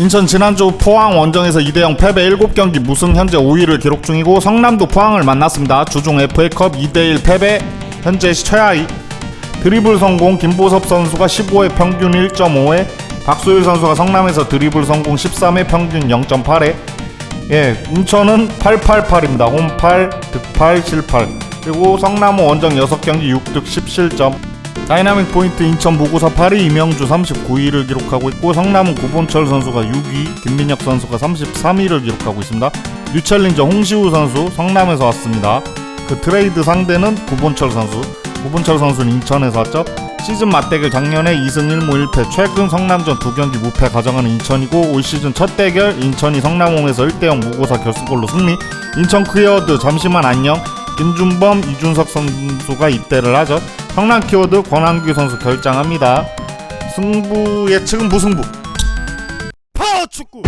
인천 지난주 포항 원정에서 2대0 패배 7경기 무승 현재 5위를 기록 중이고 성남도 포항을 만났습니다. 주중 FA컵 2대1 패배 현재 최하위 드리블 성공 김보섭 선수가 15회 평균 1.5회 박소율 선수가 성남에서 드리블 성공 13회 평균 0.8회 예 인천은 888입니다. 홈 8 득 8 실팔 그리고 성남은 원정 6경기 6득 10실점 다이나믹 포인트 인천 무구사 8위 이명주 39위를 기록하고 있고 성남은 구본철 선수가 6위 김민혁 선수가 33위를 기록하고 있습니다. 뉴챌린저 홍시우 선수 성남에서 왔습니다. 그 트레이드 상대는 구본철 선수 구본철 선수는 인천에서 왔죠. 시즌 맞대결 작년에 2승 1무 1패 최근 성남전 두 경기 무패 가져가는 인천이고 올 시즌 첫 대결 인천이 성남홈에서 1대0 무고사 결승골로 승리 인천 크리어드 잠시만 안녕 김준범 이준석 선수가 입대를 하죠. 성남 키워드 권한규 선수 결장합니다. 승부 예측은 무승부. 파워 축구.